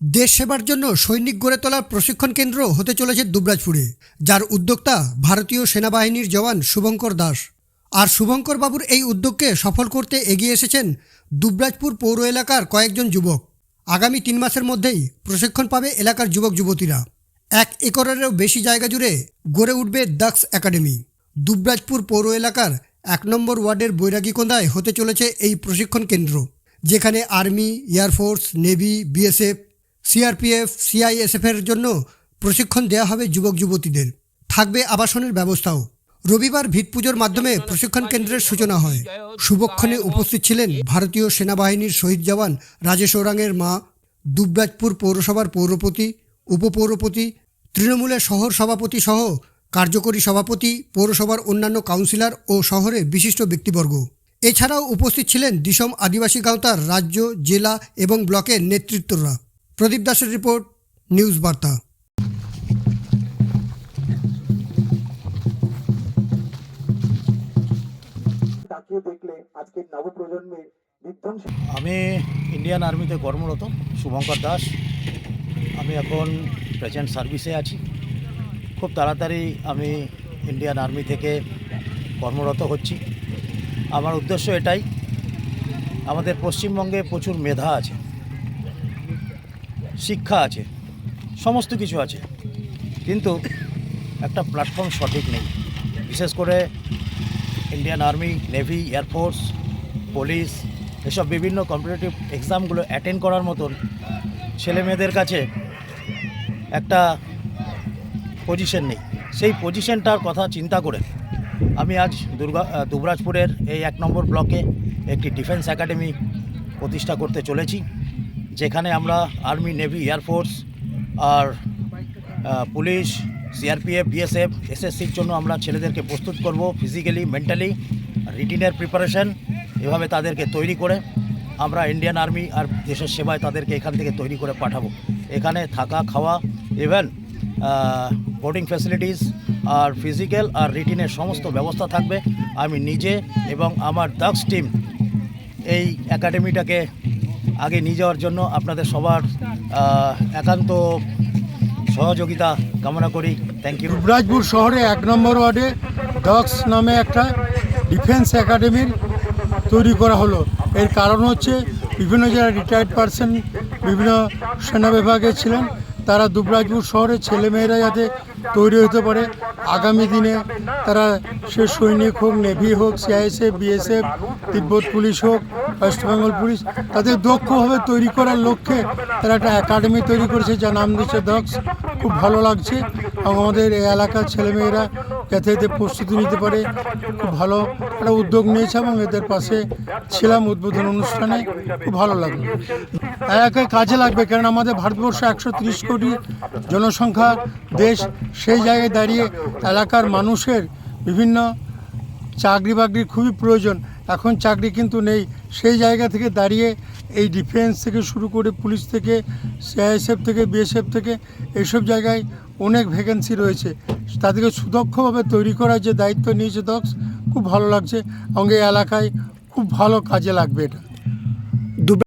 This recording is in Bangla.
দেশ সেবার জন্য সৈনিক গড়ে তোলার প্রশিক্ষণ কেন্দ্র হতে চলেছে দুবরাজপুরে, যার উদ্যোক্তা ভারতীয় সেনাবাহিনীর জওয়ান শুভঙ্কর দাস। আর শুভঙ্কর বাবুর এই উদ্যোগকে সফল করতে এগিয়ে এসেছেন দুবরাজপুর পৌর এলাকার কয়েকজন যুবক। আগামী তিন মাসের মধ্যেই প্রশিক্ষণ পাবে এলাকার যুবক যুবতীরা। এক একরেরও বেশি জায়গা জুড়ে গড়ে উঠবে দাক্স একাডেমি। দুবরাজপুর পৌর এলাকার এক নম্বর ওয়ার্ডের বৈরাগীকোন্দায় হতে চলেছে এই প্রশিক্ষণ কেন্দ্র, যেখানে army air force navy, BSF CRPF, সিআইএসএফের জন্য প্রশিক্ষণ দেওয়া হবে যুবক, যুবতীদের। থাকবে আবাসনের ব্যবস্থাও। রবিবার ভিত পুজোর মাধ্যমে প্রশিক্ষণ কেন্দ্রের সূচনা হয়। শুভক্ষণে উপস্থিত ছিলেন ভারতীয় সেনাবাহিনীর শহীদ জওয়ান রাজেশ ওরাংয়ের মা, দুবরাজপুর পৌরসভার পৌরপতি, উপপৌরপতি, তৃণমূলের শহর সভাপতি সহ কার্যকরী সভাপতি, পৌরসভার অন্যান্য কাউন্সিলর ও শহরে বিশিষ্ট ব্যক্তিবর্গ। এছাড়াও উপস্থিত ছিলেন দিশম আদিবাসী গাঁওতার রাজ্য, জেলা এবং ব্লকের নেতৃত্বরা। প্রদীপ দাসের রিপোর্ট নিউজ বার্তা। তাকিয়ে দেখলে আজকের নবপ্রজন্মের আমি ইন্ডিয়ান আর্মিতে কর্মরত শুভঙ্কর দাস। আমি এখন প্রেজেন্ট সার্ভিসে আছি। খুব তাড়াতাড়ি আমি ইন্ডিয়ান আর্মি থেকে কর্মরত হচ্ছি। আমার উদ্দেশ্য এটাই আমাদের পশ্চিমবঙ্গে প্রচুর মেধা আছে। শিক্ষা আছে, সমস্ত কিছু আছে। কিন্তু একটা প্ল্যাটফর্ম সঠিক নেই। বিশেষ করে Indian army navy air force police এসব বিভিন্ন কম্পিটিটিভ এক্সামগুলো অ্যাটেন্ড করার মতন ছেলে মেয়েদের কাছে একটা পজিশন নেই। সেই পজিশনটার কথা চিন্তা করে আমি আজ দুর্গা দুবরাজপুরের এই এক নম্বর ব্লকে একটি ডিফেন্স একাডেমি প্রতিষ্ঠা করতে চলেছি। যেখানে আমরা আর্মি নেভি এয়ারফোর্স আর পুলিশ সিআরপিএফ বিএসএফ এসএসসির জন্য আমরা ছেলেদেরকে প্রস্তুত করব ফিজিক্যালি মেন্টালি রিটিনের প্রিপারেশন এভাবে তাদেরকে তৈরি করে আমরা ইন্ডিয়ান আর্মি আর দেশের সেবায় তাদেরকে এখান থেকে তৈরি করে পাঠাবো। এখানে থাকা, খাওয়া ইভেন বোর্ডিং ফ্যাসিলিটিস আর ফিজিক্যাল আর রিটিনের সমস্ত ব্যবস্থা থাকবে। আমি নিজে এবং আমার দাক্স টিম এই একাডেমিটাকে আগে নিয়ে যাওয়ার জন্য আপনাদের সবার একান্ত সহযোগিতা কামনা করি। থ্যাংক ইউ দুবরাজপুর শহরে এক নম্বর ওয়ার্ডে ডক্স নামে একটা ডিফেন্স একাডেমির তৈরি করা হলো। এর কারণ হচ্ছে বিভিন্ন যারা রিটায়ার্ড পার্সন বিভিন্ন সেনা বিভাগে ছিলেন, তারা দুবরাজপুর শহরে ছেলেমেয়েরা যাতে তৈরি হতে পারে। আগামী দিনে তারা সে সৈনিক হোক, নেভি হোক, সিআইএসএফ, বিএসএফ, তিব্বত পুলিশ হোক, ওয়েস্ট বেঙ্গল পুলিশ, তাদের দক্ষভাবে তৈরি করার লক্ষ্যে তারা একটা একাডেমি তৈরি করেছে যার নাম দিচ্ছে দক্স খুব ভালো লাগছে এবং আমাদের এই এলাকার ছেলেমেয়েরা যাতে এতে প্রস্তুতি নিতে পারে। খুব ভালো একটা উদ্যোগ নিয়েছে এবং এদের পাশে ছিলাম উদ্বোধন অনুষ্ঠানে। খুব ভালো লাগল। এলাকায় কাজে লাগবে কারণ আমাদের ভারতবর্ষ একশো তিরিশ কোটি জনসংখ্যা দেশ। সেই জায়গায় দাঁড়িয়ে এলাকার মানুষের বিভিন্ন চাকরি বাকরির খুবই প্রয়োজন। এখন চাকরি কিন্তু নেই। সেই জায়গা থেকে দাঁড়িয়ে এই ডিফেন্স থেকে শুরু করে পুলিশ থেকে সিআইএসএফ থেকে বিএসএফ থেকে এইসব জায়গায় অনেক ভ্যাকেন্সি রয়েছে। তাদেরকে সুদক্ষভাবে তৈরি করার যে দায়িত্ব নিয়েছে দক্স খুব ভালো লাগছে। এবং এই এলাকায় খুব ভালো কাজে লাগবে এটা।